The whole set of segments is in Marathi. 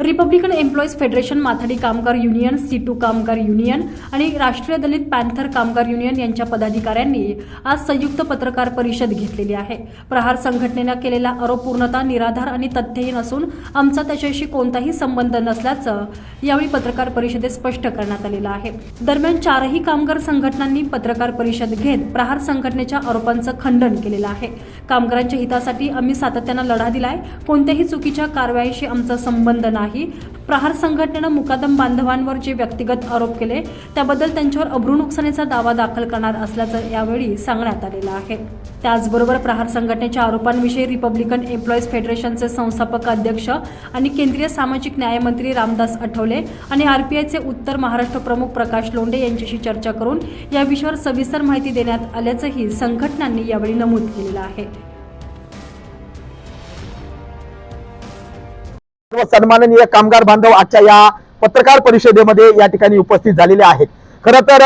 रिपब्लिकन एम्प्लॉईज फेडरेशन माथाडी कामगार युनियन सी टू कामगार युनियन आणि राष्ट्रीय दलित पॅन्थर कामगार युनियन यांच्या पदाधिकाऱ्यांनी आज संयुक्त पत्रकार परिषद घेतलेली आहे. प्रहार संघटनेनं केलेला आरोप पूर्णतः निराधार आणि तथ्यहीन असून आमचा त्याच्याशी कोणताही संबंध नसल्याचं यावेळी पत्रकार परिषदेत स्पष्ट करण्यात आलेलं आहे. दरम्यान चारही कामगार संघटनांनी पत्रकार परिषद घेत प्रहार संघटनेच्या आरोपांचं खंडन केलेलं आहे. कामगारांच्या हितासाठी आम्ही सातत्यानं लढा दिलाय. कोणत्याही चुकीच्या कारवाईशी आमचा संबंध नाही. प्रहार संघटनेनं मुकादम बांधवांवर जे व्यक्तिगत आरोप केले त्याबद्दल त्यांच्यावर अब्रू नुकसानीचा दावा दाखल करणार असल्याचं यावेळी सांगण्यात आलेलं आहे. त्याचबरोबर प्रहार संघटनेच्या आरोपांविषयी रिपब्लिकन एम्प्लॉईज फेडरेशनचे संस्थापक अध्यक्ष आणि केंद्रीय सामाजिक न्यायमंत्री रामदास आठवले आणि आरपीआयचे उत्तर महाराष्ट्र प्रमुख प्रकाश लोंडे यांच्याशी चर्चा करून या विषयावर सविस्तर माहिती देण्यात आल्याचंही संघटनांनी यावेळी नमूद केलेलं आहे. सन्माननीय कामगार बांधव आजच्या या पत्रकार परिषदेमध्ये या ठिकाणी उपस्थित झालेले आहेत. खर तर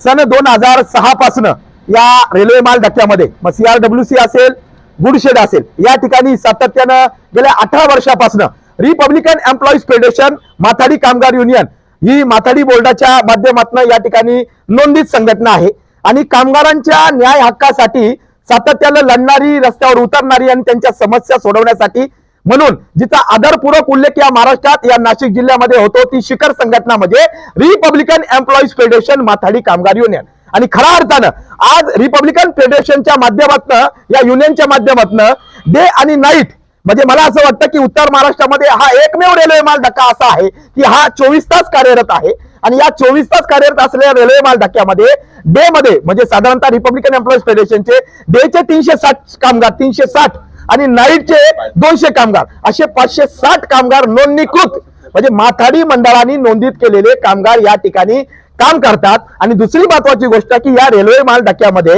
सन दोन हजार सहा पासून या रेल्वे माल धक्क्यामध्ये मग सीआरडब्ल्यूसी असेल गुडशेड असेल या ठिकाणी सातत्यानं गेल्या अठरा वर्षापासून रिपब्लिकन एम्प्लॉईज फेडरेशन माथाडी कामगार युनियन ही माथाडी बोर्डाच्या माध्यमातून या ठिकाणी नोंदीत संघटना आहे. आणि कामगारांच्या न्याय हक्कासाठी सातत्यानं लढणारी रस्त्यावर उतरणारी आणि त्यांच्या समस्या सोडवण्यासाठी म्हणून जिचा आदरपूर्वक उल्लेख या महाराष्ट्रात या नाशिक जिल्ह्यामध्ये होतो ती शिखर संघटना म्हणजे रिपब्लिकन एम्प्लॉईज फेडरेशन माथाडी कामगार युनियन आणि खऱ्या अर्थानं आज रिपब्लिकन फेडरेशनच्या माध्यमातनं या युनियनच्या माध्यमातनं डे आणि नाईट म्हणजे मला असं वाटतं की उत्तर महाराष्ट्रामध्ये हा एकमेव रेल्वे माल धक्का असा आहे की हा चोवीस तास कार्यरत आहे. आणि या चोवीस तास कार्यरत असलेल्या रेल्वे माल धक्क्यामध्ये डे मध्ये म्हणजे साधारणतः रिपब्लिकन एम्प्लॉईज फेडरेशनचे डेचे तीनशे साठ कामगार तीनशे साठ आणि नाईटचे दोनशे कामगार. असे पाचशे साठ कामगार नोंदणीकृत म्हणजे माथाडी मंडळाने नोंदीत केलेले कामगार या ठिकाणी काम करतात. आणि दुसरी महत्वाची गोष्ट की या रेल्वे माल धक्क्यामध्ये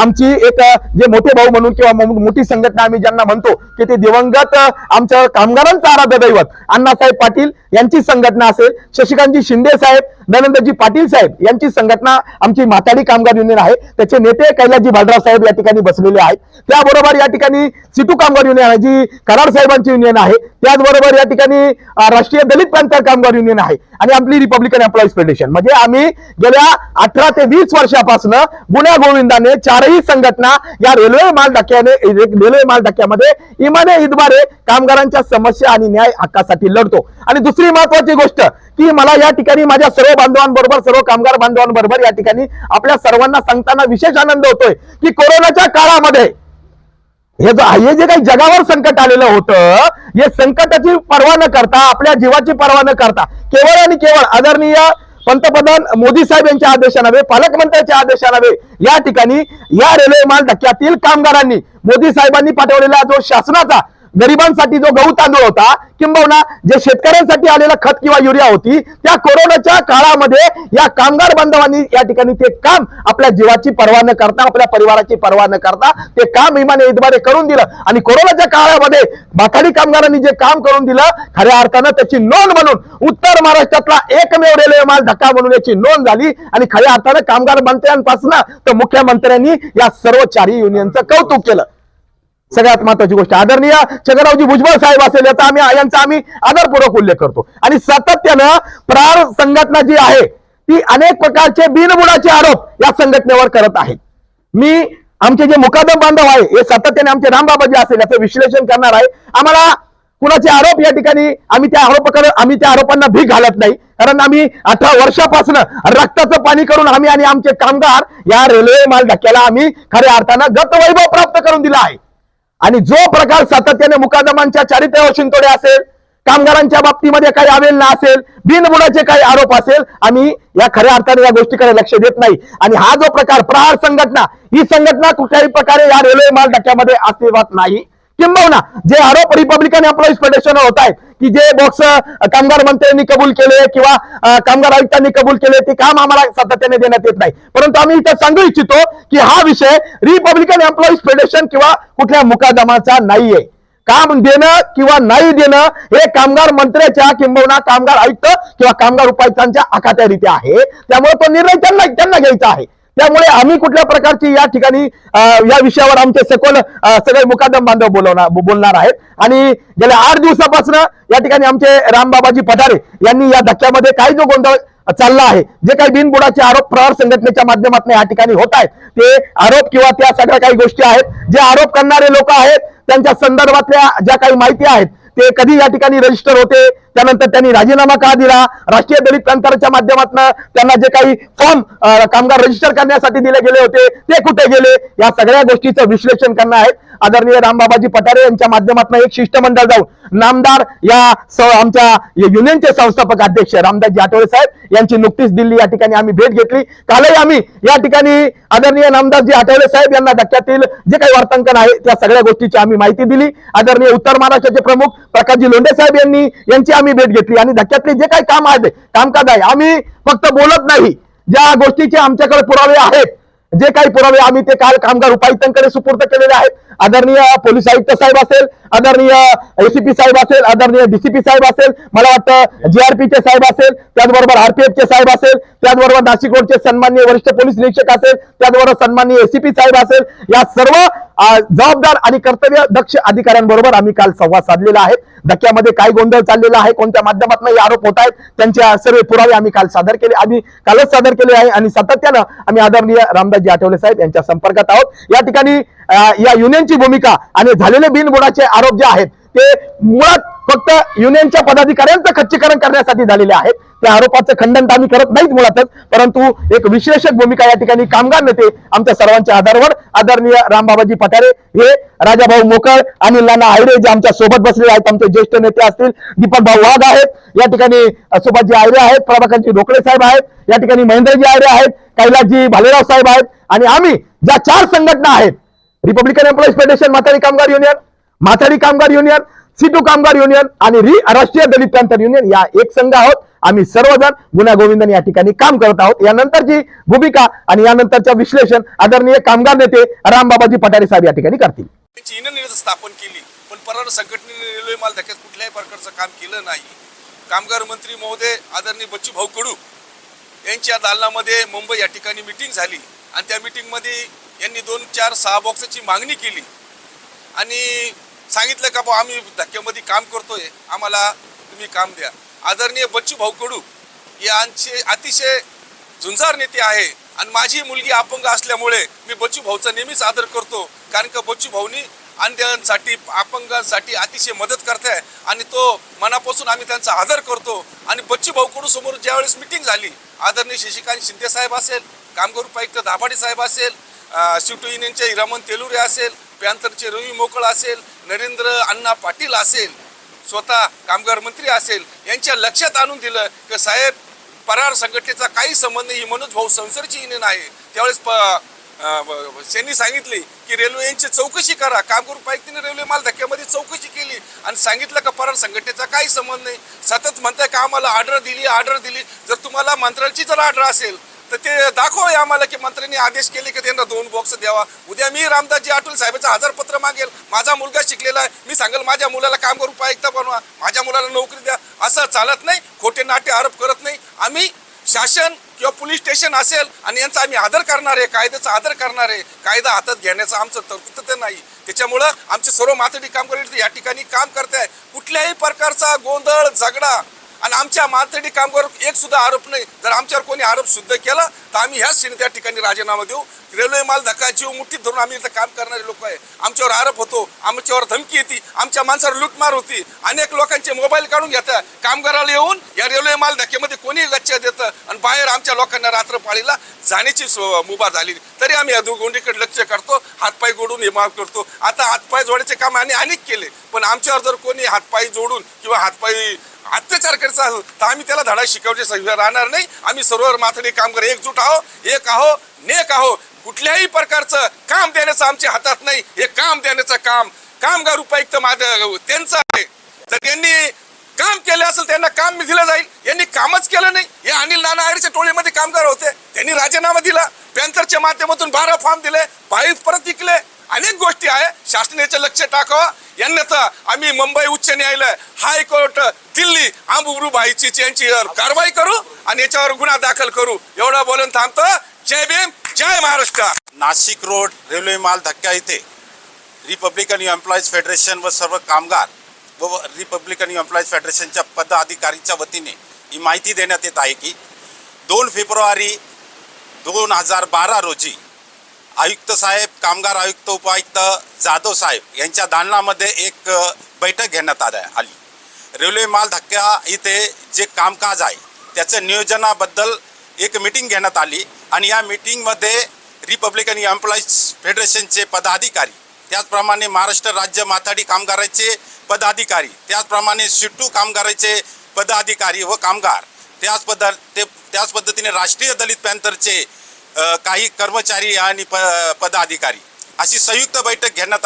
आमची एक जे मोठे भाऊ म्हणून किंवा मोठी संघटना आम्ही ज्यांना म्हणतो की ते दिवंगत आमच्या कामगारांचं आराध्य दैवत अण्णासाहेब पाटील यांची संघटना असेल शशिकांतजी शिंदे साहेब नरेंद्रजी पाटील साहेब यांची संघटना आमची माथाडी कामगार युनियन आहे. त्याचे नेते कैलासजी भालराव साहेब या ठिकाणी बसलेले आहेत. त्याबरोबर या ठिकाणी सिटू कामगार युनियन आहे जी कराड साहेबांची युनियन आहे. त्याचबरोबर या ठिकाणी राष्ट्रीय दलित पॅन्थर कामगार युनियन आहे. आणि आपली रिपब्लिकन एम्प्लॉईज फेडरेशन म्हणजे आम्ही गेल्या अठरा ते वीस वर्षापासून गुन्ह्या गोविंदाने चारही संघटना या रेल्वे माल धक्क्याने रेल्वे माल धक्क्यामध्ये इमाने इदबारे कामगारांच्या समस्या आणि न्याय हक्कासाठी लढतो. आणि दुसरी महत्वाची गोष्ट की मला या ठिकाणी माझ्या सर्व बांधवांबरोबर सर्व कामगार बांधवांबरोबर या ठिकाणी आपल्या सर्वांना सांगताना विशेष आनंद होतोय की कोरोनाच्या काळामध्ये हे हे जे काही जगावर संकट आलेलं होतं हे संकटाची पर्वा न करता आपल्या जीवाची पर्वा न करता केवळ आणि केवळ आदरणीय पंतप्रधान मोदी साहेब यांच्या आदेशानवे पालकमंत्र्यांच्या आदेशानवे या ठिकाणी या रेल्वे माल धक्क्यातील कामगारांनी मोदी साहेबांनी पाठवलेला जो शासनाचा गरिबांसाठी जो गहू तांदूळ होता किंबहुना जे शेतकऱ्यांसाठी आलेला खत किंवा युरिया होती त्या कोरोनाच्या काळामध्ये या कामगार बांधवांनी या ठिकाणी ते काम आपल्या जीवाची पर्वा न करता आपल्या परिवाराची पर्वा न करता ते काम इमाने इतबारे करून दिलं. आणि कोरोनाच्या काळामध्ये माथाडी कामगारांनी जे काम करून दिलं खऱ्या अर्थानं त्याची नोंद म्हणून उत्तर महाराष्ट्रातला एकमेव रेल्वे माल धक्का म्हणून याची नोंद झाली. आणि खऱ्या अर्थानं कामगार मंत्र्यांपासून तर मुख्यमंत्र्यांनी या सर्व चारही युनियनचं कौतुक केलं. सगळ्यात महत्वाची गोष्ट आदरणीय चंद्ररावजी भुजबळ साहेब असेल याचा आम्ही यांचा आम्ही आदरपूर्वक उल्लेख करतो. आणि सातत्यानं प्रार संघटना जी आहे ती अनेक प्रकारचे बिनबुडाचे आरोप या संघटनेवर करत आहे. मी आमचे जे मुकादम बांधव आहे हे सातत्याने आमचे रामबाबाजी असेल याचं विश्लेषण करणार आहे. आम्हाला कुणाचे आरोप या ठिकाणी आम्ही त्या आरोपाकडे आम्ही त्या आरोपांना भीक घालत नाही. कारण आम्ही अठरा वर्षापासून रक्ताचं पाणी करून आम्ही आणि आमचे कामगार या रेल्वे माल धक्क्याला आम्ही खऱ्या अर्थानं गतवैभव प्राप्त करून दिला आहे. आणि जो प्रकार सातत्याने मुकादमांच्या चारित्र्यावर शिंतोडे असेल कामगारांच्या बाबतीमध्ये काही अवेलना असेल बिनबुडाचे काही आरोप असेल आम्ही या खऱ्या अर्थाने या गोष्टीकडे लक्ष देत नाही. आणि हा जो प्रकार प्रहार संघटना ही संघटना कुठल्याही प्रकारे या रेल्वे माल डक्यामध्ये अस्तित्वात नाही. किंबहुना जे आरोप रिपब्लिकन एम्प्लॉईज फेडरेशनवर होत आहेत की जे बॉक्स कामगार मंत्र्यांनी कबूल केले किंवा कामगार आयुक्तांनी कबूल केले ते काम आम्हाला सातत्याने देण्यात येत नाही. परंतु आम्ही इथं सांगू इच्छितो की हा विषय रिपब्लिकन एम्प्लॉईज फेडरेशन किंवा कुठल्या मुकादमाचा नाहीये. काम देणं किंवा नाही देणं हे कामगार मंत्र्याच्या किंबहुना कामगार आयुक्त किंवा कामगार उपायुक्तांच्या अखात्यारीत्या आहे. त्यामुळे तो निर्णय त्यांना त्यांना घ्यायचा आहे. त्यामुळे आम्ही कुठल्या प्रकारची या ठिकाणी या विषयावर आमचे सखोल सगळे मुकादम बांधव बोलवणार बोलणार आहेत. आणि गेल्या आठ दिवसापासून या ठिकाणी आमचे रामबाबाजी पठारे यांनी या धक्क्यामध्ये काही जो गोंधळ चालला आहे जे काही बिनबुडाचे आरोप प्रहार संघटनेच्या माध्यमातून या ठिकाणी होत आहेत ते आरोप किंवा त्या सगळ्या काही गोष्टी आहेत. जे आरोप करणारे लोक आहेत त्यांच्या संदर्भातल्या ज्या काही माहिती आहेत ते कधी या ठिकाणी रजिस्टर होते त्यानंतर त्यांनी राजीनामा का दिला? राष्ट्रीय दलित प्रांताच्या माध्यमातून त्यांना जे काही फॉर्म कामगार रजिस्टर करण्यासाठी दिले गेले होते ते कुठे गेले? या सगळ्या गोष्टीचं विश्लेषण करणं आहे आदरणीय रामबाबाजी पठारे यांच्या माध्यमातून एक शिष्टमंडळ जाऊन नामदार या आमच्या युनियनचे संस्थापक अध्यक्ष रामदासजी आठवले साहेब यांची नुकतीच दिल्ली या ठिकाणी आम्ही भेट घेतली. कालही आम्ही या ठिकाणी आदरणीय नामदासजी आठवले साहेब यांना धक्क्यातील जे काही वार्तांकन आहे त्या सगळ्या गोष्टीची आम्ही माहिती दिली. आदरणीय उत्तर महाराष्ट्राचे प्रमुख प्रकाशजी लोंढे साहेब यांनी यांची आम्ही भेट घेतली. आणि धक्क्यातले जे काही काम आहे कामकाज आहे आम्ही फक्त बोलत नाही. ज्या गोष्टीचे आमच्याकडे पुरावे आहेत जे काही पुरावे आम्ही ते काल कामगार उपायुक्तांकडे सुपूर्द केलेले आहेत आदरणीय पोलीस आयुक्त साहेब असेल आदरणीय एसीपी साहेब असेल आदरणीय डीसीपी साहेब असेल मला वाटतं जीआरपीचे साहेब असेल त्याचबरोबर आरपीएफचे साहेब असेल त्याचबरोबर नाशिक रोडचे सन्मान्य वरिष्ठ पोलीस निरीक्षक असेल त्याचबरोबर सन्मान्य एसीपी साहेब असेल या सर्व जबाबदार आणि कर्तव्य दक्ष अधिकाऱ्यांबरोबर आम्ही काल संवाद साधलेला आहे. धक्क्यामध्ये काय गोंधळ चाललेला आहे कोणत्या माध्यमातून हे आरोप होत आहेत त्यांचे सर्व पुरावे आम्ही काल सादर केले आम्ही कालच सादर केले आहे आणि सातत्यानं आम्ही आदरणीय रामदासजी आठवले साहेब यांच्या संपर्कात आहोत. या ठिकाणी या युनियनची भूमिका आणि झालेले बिनबुडाचे आरोप जे आहेत ते मुळात फक्त युनियनच्या पदाधिकाऱ्यांचं खच्चीकरण करण्यासाठी झालेले आहेत. त्या आरोपाचं खंडन तर आम्ही करत नाहीत मुळातच परंतु एक विश्लेषक भूमिका या ठिकाणी कामगार नेते आमच्या सर्वांच्या आधारवर आदरणीय रामबाबाजी पठारे हे राजाभाऊ मोकळ आणि लाना आयरे जे आमच्यासोबत बसलेले आहेत आमचे ज्येष्ठ नेते असतील दीपक भाऊ वाघ आहेत या ठिकाणी सुभाषजी आयरे आहेत प्रभाकरजी ढोकळे साहेब आहेत या ठिकाणी महेंद्रजी आयरे आहेत कैलासजी भालेराव साहेब आहेत आणि आम्ही ज्या चार संघटना आहेत रिपब्लिकन एम्प्लॉईज फेडरेशन माथाडी कामगार युनियन माथाडी कामगार युनियन सिटू कामगार युनियन आणि रि राष्ट्रीय दलित प्रांतर युनियन या एक संघ आहोत. आम्ही सर्वजण गुन्हा गोविंदन या ठिकाणी काम करत आहोत. यानंतरची भूमिका आणि यानंतरचं विश्लेषण आदरणीय कामगार नेते रामबाबाजी पठारे साहेब या ठिकाणी करतील. स्थापन केली पण परराष्ट्र संघटनेने रेल्वे माल धक्क्यात कुठल्याही प्रकारचं काम केलं नाही. कामगार मंत्री महोदय आदरणीय बच्चू भाऊ कडू यांच्या दालनामध्ये मुंबई या ठिकाणी मिटिंग झाली. आणि त्या मिटिंगमध्ये यांनी दोन चार सहा बॉक्सची मागणी केली. आणि सांगितलं का बा आम्ही धक्क्यामध्ये काम करतोय. आम्हाला तुम्ही काम द्या. आदरणीय बच्चू भाऊ कडू यांचे अतिशय झुंजार नेते आहे. आणि माझी मुलगी अपंग असल्यामुळे मी बच्चू भाऊचा नेहमीच आदर करतो. कारण का बच्चू भाऊनी अंध्यांसाठी अपंगांसाठी अतिशय मदत करते आणि तो मनापासून आम्ही त्यांचा आदर करतो. आणि बच्चू भाऊ कडू समोर ज्यावेळेस मिटिंग झाली आदरणीय शशिकांत शिंदे साहेब असेल कामगार उपायुक्त दाभाडे साहेब असेल शिवटू युनियनचे हिरामन तेलुरे असेल पॅन्थरचे रवी मोकळ असेल नरेंद्र अण्णा पाटील असेल स्वतः कामगार मंत्री असेल यांच्या लक्षात आणून दिलं की साहेब परार संघटनेचा काही संबंध नाही ही मनोज भाऊ संसरची युनियन आहे. त्यावेळेस प त्यांनी सांगितले की रेल्वे यांची चौकशी करा. कामगार उपायुक्तीने रेल्वे माल धक्क्यामध्ये चौकशी केली आणि सांगितलं का परार संघटनेचा काही संबंध नाही. सतत म्हणताय का आम्हाला ऑर्डर दिली ऑर्डर दिली. जर तुम्हाला मंत्र्यांची जर ऑर्डर असेल तर ते दाखवा आम्हाला की मंत्र्यांनी आदेश केले की त्यांना दोन बॉक्स द्यावा. उद्या मी रामदासजी आठवले साहेबांचं हजार पत्र मागेल. माझा मुलगा शिकलेला आहे. मी सांगेल माझ्या मुलाला काम करू उपायुक्त बनवा. माझ्या मुलाला नोकरी द्या. असं चालत नाही. खोटे नाटे आरोप करत नाही. आम्ही शासन किंवा पोलीस स्टेशन असेल आणि यांचा आम्ही आदर करणार आहे कायद्याचा आदर करणार आहे कायदा हातात घेण्याचं आमचं तरतूद नाही. त्याच्यामुळं आमचे सर्व माथडी कामगार या ठिकाणी काम करत आहे कुठल्याही प्रकारचा गोंधळ झगडा आणि आमच्या माथडी कामगार एक सुद्धा आरोप नाही. जर आमच्यावर कोणी आरोप सिद्ध केला तर आम्ही ह्याच श्रेणी त्या ठिकाणी राजीनामा देऊ. रेल्वे माल धक्का जीव मुठीत धरून आम्ही इथं काम करणारे लोक आहे. आमच्यावर आरोप होतो आमच्यावर धमकी येते आमच्या माणसावर लूटमार होती. अनेक लोकांचे मोबाईल काढून घेतात कामगाराला येऊन या रेल्वे माल धक्क्यामध्ये कोणी लक्ष देतं आणि बाहेर आमच्या लोकांना रात्र पाळीला जाण्याची सो- मुभा झाली. तरी आम्ही या दुगोंडीकडे लक्ष करतो हातपाय गोडून हे माफ करतो. आता हातपाय जोडायचे काम आणि अनेक केले पण आमच्यावर जर कोणी हातपाय जोडून किंवा हातपाय अत्याचार करायचा असेल तर आम्ही त्याला धडा शिकवण्याचे संविधान राहणार नाही. आम्ही सर्व माथडी कामगार एकजूट आहो एक आहो नेक आहो कुठल्याही प्रकारचं काम देण्याचं आमच्या हातात नाही. हे काम देण्याचं काम कामगार उपायुक्त माझ त्यांचं आहे. तर त्यांनी काम केलं असेल त्यांना काम मी दिलं जाईल. यांनी कामच केलं नाही. हे अनिल नाना आयरच्या टोळीमध्ये कामगार होते. त्यांनी राजीनामा दिला. पॅन्थरच्या माध्यमातून बारा फॉर्म दिले. पाईप परत विकले. अनेक गोष्टी आहे. शासनाचं लक्ष टाकावं. यांना आम्ही मुंबई उच्च न्यायालय हायकोर्ट दिल्ली आंबुबाईची यांची कारवाई करू आणि याच्यावर गुन्हा दाखल करू. एवढं बोलून थांबतो. जय भीम जय महाराष्ट्र. नाशिक रोड रेल्वे माल धक्का इथे. रिपब्लिकन एम्प्लॉईज फेडरेशन व सर्व कामगार व रिपब्लिकन एम्प्लॉईज फेडरेशनच्या पदाधिकारीच्या वतीने ही माहिती देण्यात येत आहे की दोन फेब्रुवारी दोन हजार बारा रोजी आयुक्त साहेब कामगार आयुक्त उपायुक्त जाधव साहेब यांच्या दालनामध्ये एक बैठक घेण्यात आल्या आली. रेल्वे माल धक्का इथे जे कामकाज आहे त्याचं नियोजनाबद्दल एक मीटिंग घेण्यात आली आणि या मीटिंगमध्ये रिपब्लिकन एम्प्लॉईज फेडरेशनचे पदाधिकारी त्याचप्रमाणे महाराष्ट्र राज्य माथाडी कामगाराचे पदाधिकारी त्याचप्रमाणे सिटू कामगाराचे पदाधिकारी व कामगार त्याच पद ते त्याच पद्धतीने राष्ट्रीय दलित पॅन्थरचे काही कर्मचारी आणि प पदाधिकारी अशी संयुक्त बैठक घेण्यात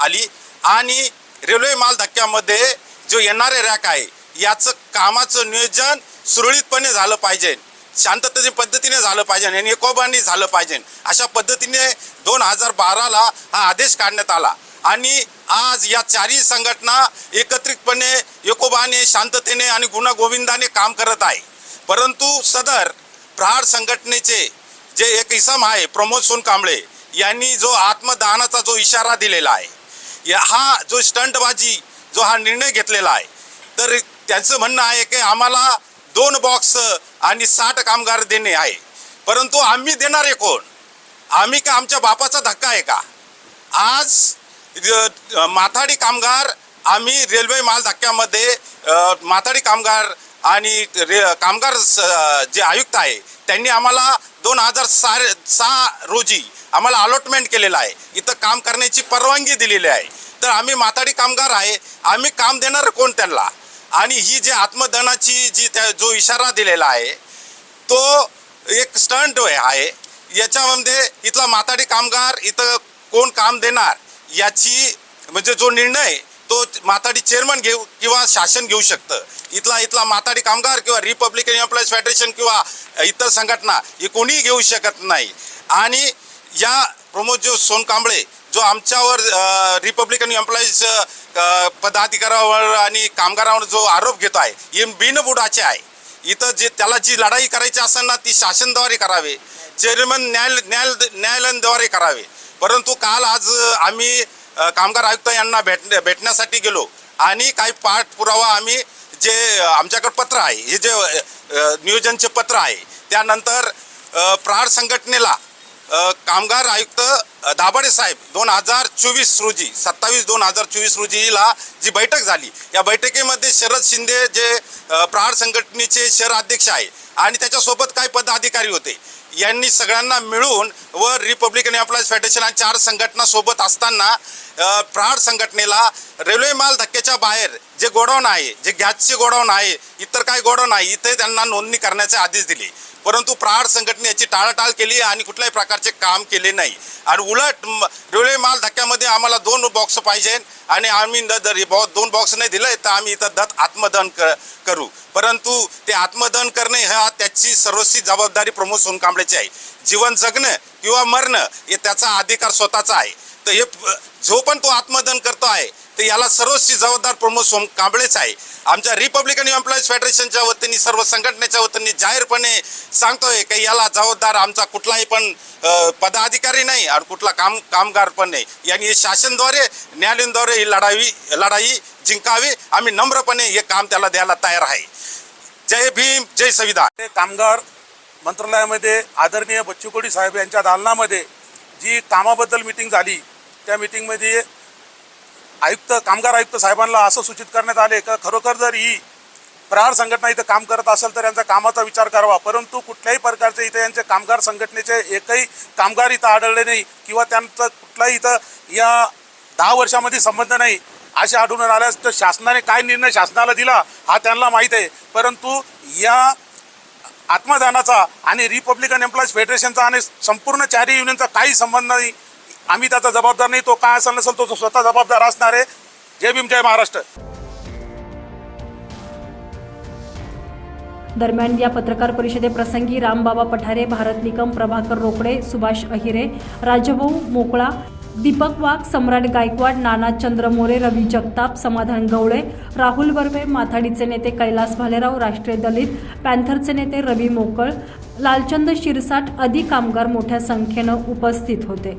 आली आणि रेल्वे माल धक्क्यामध्ये जो येणारे रॅक आहे याचं कामाचं नियोजन सुरळीतपणे झालं पाहिजे. शांततेच्या पद्धतीने झालं पाहिजे आणि एकोबाने झालं पाहिजे. अशा पद्धतीने दोन हजार बाराला हा आदेश काढण्यात आला आणि आज या चारही संघटना एकत्रितपणे एकोबाने शांततेने आणि गुणागोविंदाने काम करत आहे. परंतु सदर प्रहार संघटनेचे जे एक इसम आहे प्रमोद सोनकांबळे यांनी जो आत्मदानाचा जो इशारा दिलेला आहे या हा जो स्टंटबाजी जो हा निर्णय घेतलेला आहे तर त्यांचं म्हणणं आहे की आम्हाला दोन बॉक्स आणि साठ कामगार देणे आहे. परंतु आम्ही देणारे कोण? आम्ही का आमच्या बापाचा धक्का आहे का? आज माथाडी कामगार आम्ही रेल्वे माल धक्क्यामध्ये माथाडी कामगार आणि रे कामगार स- जे आयुक्त आहे त्यांनी आम्हाला दोन हजार सा सहा रोजी आम्हाला अलॉटमेंट केलेलं आहे. इथं काम करण्याची परवानगी दिलेली आहे. तर आम्ही माथाडी कामगार आहे. आम्ही काम देणार कोण त्यांना? आणि ही जी आत्मदनाची जी त्या जो इशारा दिलेला आहे तो एक स्टंट आहे. याच्यामध्ये इथला माथाडी कामगार इथं कोण काम देणार याची म्हणजे जो निर्णय तो माथाडी चेअरमन घेऊ किंवा शासन घेऊ शकतं. इथला इथला माथाडी कामगार किंवा रिपब्लिकन एम्प्लॉईज फेडरेशन किंवा इतर संघटना हे कोणीही घेऊ शकत नाही. आणि या प्रमोद जो सोनकांबळे जो आमच्यावर रिपब्लिकन एम्प्लॉईज पदाधिकारावर पदाधिकाऱ्यावर आणि कामगारावर जो आरोप घेतो आहे हे बिनबुडाचे आहे. इथं जे त्याला जी लढाई करायची असेल ना ती शासनद्वारे करावे. चेअरमन न्याय न्याय न्यायालयाद्वारे करावे. परंतु काल आज आम्ही कामगार आयुक्त यांना भेट भेटण्यासाठी गेलो. आणि काही पाठपुरावा आम्ही जे आमच्याकडे पत्र आहे हे जे नियोजनचे पत्र आहे त्यानंतर प्रहार संघटनेला कामगार आयुक्त दाभाडे साहेब दोन हजार चोवीस रोजी सत्तावीस दोन हजार चोवीस रोजीला जी बैठक झाली या बैठकीमध्ये शरद शिंदे जे प्रहार संघटनेचे शहर अध्यक्ष आहे आणि त्याच्यासोबत काही पदाधिकारी होते. यांनी सगळ्यांना मिळून व रिपब्लिकन एम्प्लॉईज फेडरेशन आणि चार संघटना सोबत असताना प्रहार संघटनेला रेल्वे माल धक्क्याच्या बाहेर जे गोडाऊन आहे जे गॅसचे गोडाऊन आहे इतर काही गोडाऊन आहे इथे त्यांना नोंदणी करण्याचे आदेश दिले. परंतु प्रहार संघटने याची टाळाटाळ केली आणि कुठल्याही प्रकारचे काम केले नाही. आणि उलट रेल्वे माल धक्क्यामध्ये आम्हाला दोन बॉक्स पाहिजे आणि आम्ही न जर हे बॉ- दोन बॉक्स नाही दिले तर आम्ही इथं दत्त आत्मदहन क करू. परंतु ते आत्मदहन करणे हा त्याची सर्वस्वी जबाबदारी प्रमोद सोनकांबळेची आहे. जीवन जगणं किंवा मरणं हे त्याचा अधिकार स्वतःचा आहे. तर हे जो पण तो आत्मदहन करतो आहे तर याला सर्वस्वी जबाबदार प्रमोद सोम कांबळेच आहे. आमच्या रिपब्लिकन एम्प्लॉईज फेडरेशनच्या वतीने सर्व संघटनेच्या वतीने जाहीरपणे सांगतोय की याला जबाबदार आमचा कुठलाही पण पदाधिकारी नाही आणि कुठला काम कामगार पण नाही. यांनी हे शासनद्वारे न्यायालयांद्वारे ही लढावी लढाई जिंकावी. आम्ही नम्रपणे हे काम त्याला द्यायला तयार आहे. जय भीम जय संविधान. ते कामगार मंत्रालयामध्ये आदरणीय बच्चू कडू साहेब यांच्या दालनामध्ये जी कामाबद्दल मिटिंग झाली त्या मिटिंगमध्ये आयुक्त कामगार आयुक्त साहेबांना असं सूचित करण्यात आले का खरोखर जर ही प्रहार संघटना इथं काम करत असेल तर यांचा कामाचा विचार करावा. परंतु कुठल्याही प्रकारचे इथे यांचे कामगार संघटनेचे एकही कामगार इथं आढळले नाही किंवा त्यांचं कुठलाही इथं या दहा वर्षामध्ये संबंध नाही असे आढळून आल्यास तर शासनाने काय निर्णय शासनाला दिला हा त्यांना माहीत आहे. परंतु या आत्मदानाचा आणि रिपब्लिकन एम्प्लॉईज फेडरेशनचा आणि संपूर्ण चारी युनियनचा काही संबंध नाही. आम्ही त्याचा जबाबदार नाही तो काय असेल नसेल तो स्वतः जबाबदार असणार आहे. जय भीम जय महाराष्ट्र. दरम्यान या पत्रकार परिषदेप्रसंगी रामबाबा पठारे भारत निकम प्रभाकर रोकडे सुभाष अहिरे राजभाऊ मोकळा दीपक वाघ सम्राट गायकवाड नाना चंद्र मोरे रवी जगताप समाधान गवळे राहुल बर्वे माथाडीचे नेते कैलास भालेराव राष्ट्रीय दलित पॅन्थरचे नेते रवी मोकळ लालचंद शिरसाट आदी कामगार मोठ्या संख्येनं उपस्थित होते.